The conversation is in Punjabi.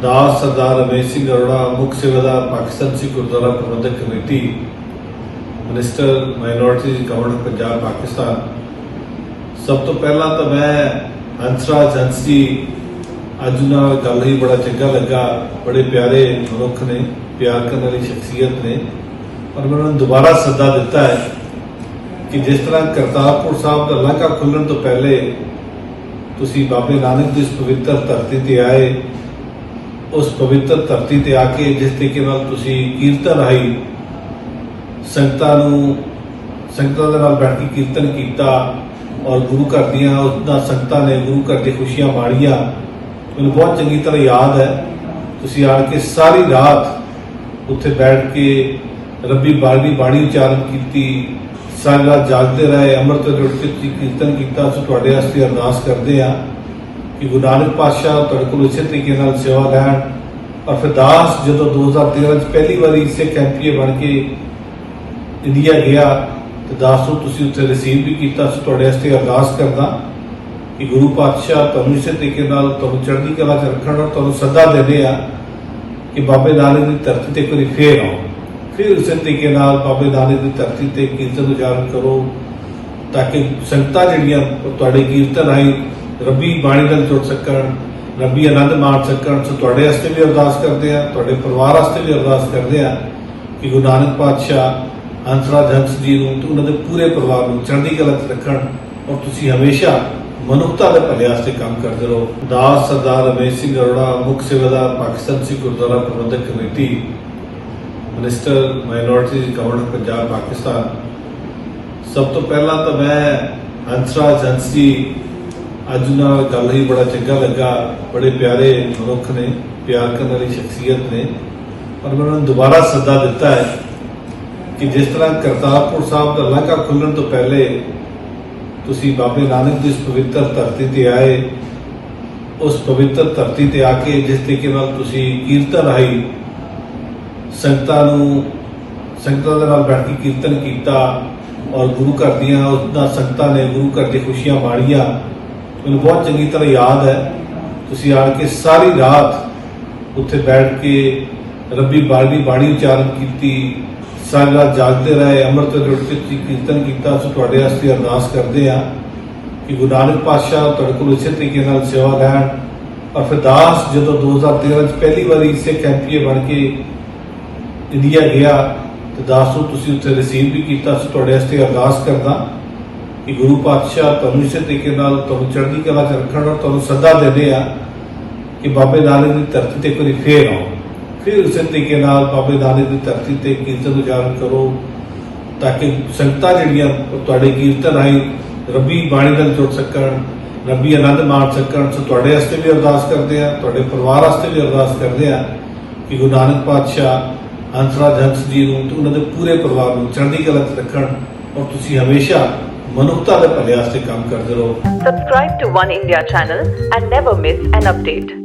ਦਾਸ ਸਰਦਾਰ ਰਮੇਸ਼ ਸਿੰਘ ਅਰੋੜਾ ਮੁੱਖ ਸੇਵਾਦਾਰ ਪਾਕਿਸਤਾਨ ਸਿੱਖ ਗੁਰਦੁਆਰਾ ਪ੍ਰਬੰਧਕ committee minister minorities government Punjab Pakistan ਸਭ ਤੋਂ ਪਹਿਲਾਂ ਤਾਂ ਮੈਂ ਹੰਸਰਾਜ ਹੰਸ ਜੀ ਅੱਜ ਨਾਲ ਗੱਲ ਹੀ ਬੜਾ ਚੰਗਾ ਲੱਗਾ ਬੜੇ ਪਿਆਰੇ ਮਨੁੱਖ ਨੇ ਪਿਆਰ ਕਰਨ ਵਾਲੀ ਸ਼ਖਸੀਅਤ ਨੇ ਔਰ ਮੈਂ ਉਹਨਾਂ ਨੂੰ ਦੁਬਾਰਾ ਸੱਦਾ ਦਿੱਤਾ ਹੈ ਕਿ ਜਿਸ ਤਰ੍ਹਾਂ ਕਰਤਾਰਪੁਰ ਸਾਹਿਬ ਦਾ ਲਾਂਘਾ ਖੁੱਲਣ ਤੋਂ ਪਹਿਲੇ ਤੁਸੀਂ ਬਾਬੇ ਨਾਨਕ ਦੀ ਇਸ ਪਵਿੱਤਰ ਧਰਤੀ ਤੇ ਆਏ ਉਸ ਪਵਿੱਤਰ ਧਰਤੀ ਤੇ ਆ ਕੇ ਜਿਸ ਤਰੀਕੇ ਨਾਲ ਤੁਸੀਂ ਕੀਰਤਨ ਰਾਹੀਂ ਸੰਗਤਾਂ ਨੂੰ, ਸੰਗਤਾਂ ਦੇ ਨਾਲ ਬੈਠ ਕੇ ਕੀਰਤਨ ਕੀਤਾ ਔਰ ਗੁਰੂ ਘਰ ਦੀਆਂ ਉਹਨਾਂ ਸੰਗਤਾਂ ਨੇ ਗੁਰੂ ਘਰ ਦੀ ਖੁਸ਼ੀਆਂ ਮਾਣੀਆਂ ਮੈਨੂੰ ਬਹੁਤ ਚੰਗੀ ਤਰ੍ਹਾਂ ਯਾਦ ਹੈ। ਤੁਸੀਂ ਆਣ ਕੇ ਸਾਰੀ ਰਾਤ ਉੱਥੇ ਬੈਠ ਕੇ ਰੱਬੀ ਬਾਣੀ ਬਾਣੀ ਉਚਾਰਨ ਕੀਤੀ, ਸਾਰੀ ਰਾਤ ਜਾਗਦੇ ਰਹੇ, ਅੰਮ੍ਰਿਤ ਵੇਲੇ ਉੱਠ ਕੇ ਕੀਰਤਨ ਕੀਤਾ ਸੋ ਤੁਹਾਡੇ ਵਾਸਤੇ ਅਰਦਾਸ ਕਰਦੇ ਆ ਕਿ ਗੁਰੂ ਨਾਨਕ ਪਾਤਸ਼ਾਹ ਤੁਹਾਡੇ ਕੋਲ ਇਸੇ ਤਰੀਕੇ ਨਾਲ ਸੇਵਾ ਲੈਣ ਔਰ ਫਿਰ ਦਾਸ ਜਦੋਂ 2013 ਚ ਪਹਿਲੀ ਵਾਰੀ ਸਿੱਖ ਐਮਪੀਏ ਬਣ ਕੇ ਇੰਡੀਆ ਗਿਆ, ਤੇ ਦਾਸ ਨੂੰ ਤੁਸੀਂ ਉੱਥੇ ਰਿਸੀਵ ਵੀ ਕੀਤਾ ਸੋ ਤੁਹਾਡੇ ਵਾਸਤੇ ਅਰਦਾਸ ਕਰਦਾ ਕਿ ਗੁਰੂ ਪਾਤਸ਼ਾਹ ਤੁਹਾਨੂੰ ਇਸੇ ਤਰੀਕੇ ਨਾਲ ਤੁਹਾਨੂੰ ਚੜ੍ਹਦੀ ਕਲਾ ਚ ਰੱਖਣ ਔਰ ਤੁਹਾਨੂੰ ਸੱਦਾ ਦੇਦੇ ਆ ਕਿ ਬਾਬੇ ਨਾਨਕ ਦੀ ਧਰਤੀ ਤੇ ਕੋਈ ਫੇਰ ਆਓ। ਫਿਰ ਉਸੇ ਤਰੀਕੇ ਨਾਲ ਬਾਬੇ ਨਾਨਕ ਦੀ ਧਰਤੀ ਤੇ ਕੀਰਤਨ ਉਜਾਗਰ ਕਰੋ, ਤਾਂ ਕਿ ਸੰਗਤਾਂ ਜਿਹੜੀਆਂ ਉਹ ਤੁਹਾਡੇ ਕੀਰਤਨ ਰਾਹੀਂ ਰੱਬੀ ਬਾਣੀ ਨਾਲ ਜੁੜ ਸਕਣ, ਰੱਬੀ ਆਨੰਦ ਮਾਣ ਸਕਣ। ਸੋ ਤੁਹਾਡੇ ਵਾਸਤੇ ਵੀ ਅਰਦਾਸ ਕਰਦੇ ਆ ਤੁਹਾਡੇ ਪਰਿਵਾਰ ਵਾਸਤੇ ਵੀ ਅਰਦਾਸ ਕਰਦੇ ਆ ਕਿ ਗੁਰੂ ਨਾਨਕ ਪਾਤਸ਼ਾਹ ਹੰਸਰਾਜ ਹੰਸ ਜੀ ਨੂੰ ਤੇ ਉਹਨਾਂ ਦੇ ਪੂਰੇ ਪਰਿਵਾਰ ਨੂੰ ਚੜ੍ਹਦੀ ਕਲਾ 'ਚ ਰੱਖਣ ਔਰ ਤੁਸੀਂ ਹਮੇਸ਼ਾ ਮਨੁੱਖਤਾ ਦੇ ਭਲੇ ਵਾਸਤੇ ਕੰਮ ਕਰਦੇ ਰਹੋ। ਦਾਸ ਸਰਦਾਰ ਰਮੇਸ਼ ਸਿੰਘ ਅਰੋੜਾ, ਮੁੱਖ ਸੇਵਾਦਾਰ ਪਾਕਿਸਤਾਨ ਸਿੱਖ ਗੁਰਦੁਆਰਾ ਪ੍ਰਬੰਧਕ committee, minister minorities government Punjab, Pakistan. ਸਭ ਤੋਂ ਪਹਿਲਾਂ ਤਾਂ ਮੈਂ ਹੰਸਰਾਜ ਹੰਸ ਜੀ ਅੱਜ ਨਾਲ ਗੱਲ ਹੀ ਬੜਾ ਚੰਗਾ ਲੱਗਾ। ਬੜੇ ਪਿਆਰੇ ਮਨੁੱਖ ਨੇ, ਪਿਆਰ ਕਰਨ ਵਾਲੀ ਸ਼ਖਸੀਅਤ ਨੇ। ਔਰ ਮੈਂ ਉਹਨਾਂ ਨੂੰ ਦੁਬਾਰਾ ਸੱਦਾ ਦਿੱਤਾ ਹੈ ਕਿ ਜਿਸ ਤਰ੍ਹਾਂ ਕਰਤਾਰਪੁਰ ਸਾਹਿਬ ਦਾ ਲਾਂਘਾ ਖੁੱਲਣ ਤੋਂ ਪਹਿਲੇ ਤੁਸੀਂ ਬਾਬੇ ਨਾਨਕ ਦੀ ਇਸ ਪਵਿੱਤਰ ਧਰਤੀ ਤੇ ਆਏ। ਉਸ ਪਵਿੱਤਰ ਧਰਤੀ ਤੇ ਆ ਕੇ ਜਿਸ ਤਰੀਕੇ ਨਾਲ ਤੁਸੀਂ ਕੀਰਤਨ ਰਾਹੀਂ ਸੰਗਤਾਂ ਨੂੰ, ਸੰਗਤਾਂ ਦੇ ਨਾਲ ਬੈਠ ਕੇ ਕੀਰਤਨ ਕੀਤਾ ਔਰ ਗੁਰੂ ਘਰ ਦੀਆਂ ਉਹਨਾਂ ਸੰਗਤਾਂ ਨੇ ਗੁਰੂ ਘਰ ਦੀ ਖੁਸ਼ੀਆਂ ਮਾਣੀਆਂ ਮੈਨੂੰ ਬਹੁਤ ਚੰਗੀ ਤਰ੍ਹਾਂ ਯਾਦ ਹੈ। ਤੁਸੀਂ ਆਣ ਕੇ ਸਾਰੀ ਰਾਤ ਉੱਥੇ ਬੈਠ ਕੇ ਰੱਬੀ ਬਾਣੀ ਬਾਣੀ ਉਚਾਰਨ ਕੀਤੀ, ਸਾਰੀ ਰਾਤ ਜਾਗਦੇ ਰਹੇ, ਅੰਮ੍ਰਿਤ ਵੇਲੇ ਕੇ ਤੁਸੀਂ ਕੀਰਤਨ ਕੀਤਾ ਸੋ ਤੁਹਾਡੇ ਵਾਸਤੇ ਅਰਦਾਸ ਕਰਦੇ ਆ ਕਿ ਗੁਰੂ ਨਾਨਕ ਪਾਤਸ਼ਾਹ ਤੁਹਾਡੇ ਕੋਲ ਇਸੇ ਤਰੀਕੇ ਨਾਲ ਸੇਵਾ ਲੈਣ। ਔਰ ਫਿਰ ਦਾਸ ਜਦੋਂ 2013 ਚ ਪਹਿਲੀ ਵਾਰੀ ਸਿੱਖ ਐਮਪੀਏ ਬਣ ਕੇ ਇੰਡੀਆ ਗਿਆ, ਤੇ ਦਾਸ ਨੂੰ ਤੁਸੀਂ ਉੱਥੇ ਰਿਸੀਵ ਵੀ ਕੀਤਾ ਸੋ ਤੁਹਾਡੇ ਵਾਸਤੇ ਅਰਦਾਸ ਕਰਦਾ। ਕਿ ਗੁਰੂ ਪਾਤਸ਼ਾਹ ਤੁਹਾਨੂੰ ਇਸੇ ਤਰੀਕੇ ਨਾਲ ਤੁਹਾਨੂੰ ਚੜ੍ਹਦੀ ਕਲਾ ਚ ਰੱਖਣ ਔਰ ਤੁਹਾਨੂੰ ਸੱਦਾ ਦੇਦੇ ਆ ਕਿ ਬਾਬੇ ਨਾਨਕ ਦੀ ਧਰਤੀ ਤੇ ਕੋਈ ਫੇਰ ਆਓ। ਫਿਰ ਉਸੇ ਤਰੀਕੇ ਨਾਲ ਬਾਬੇ ਨਾਨਕ ਦੀ ਧਰਤੀ ਤੇ ਕੀਰਤਨ ਉਚਾਰਨ ਕਰੋ ਤਾਂ ਕਿ ਸੰਗਤਾਂ ਜਿਹੜੀਆਂ ਤੁਹਾਡੇ ਕੀਰਤਨ ਰਾਹੀਂ ਰੱਬੀ ਬਾਣੀ ਨਾਲ ਜੁੜ ਸਕਣ, ਰੱਬੀ ਆਨੰਦ ਮਾਣ ਸਕਣ, ਸੋ ਤੁਹਾਡੇ ਵਾਸਤੇ ਵੀ ਅਰਦਾਸ ਕਰਦੇ ਆ, ਤੁਹਾਡੇ ਪਰਿਵਾਰ ਵਾਸਤੇ ਵੀ ਅਰਦਾਸ ਕਰਦੇ ਆ ਕਿ ਗੁਰੂ ਨਾਨਕ ਪਾਤਸ਼ਾਹ ਹੰਸਰਾਜ ਹੰਸ ਜੀ ਨੂੰ ਤੇ ਉਹਨਾਂ ਦੇ ਪੂਰੇ ਪਰਿਵਾਰ ਨੂੰ ਚੜ੍ਹਦੀ ਕਲਾ 'ਚ ਰੱਖਣ ਔਰ ਤੁਸੀਂ ਹਮੇਸ਼ਾ ਮਨੁੱਖਤਾ ਦੇ ਭਲੇ ਵਾਸਤੇ ਕੰਮ ਕਰਦੇ ਰਹੋ Subscribe to One India channel and never miss an update.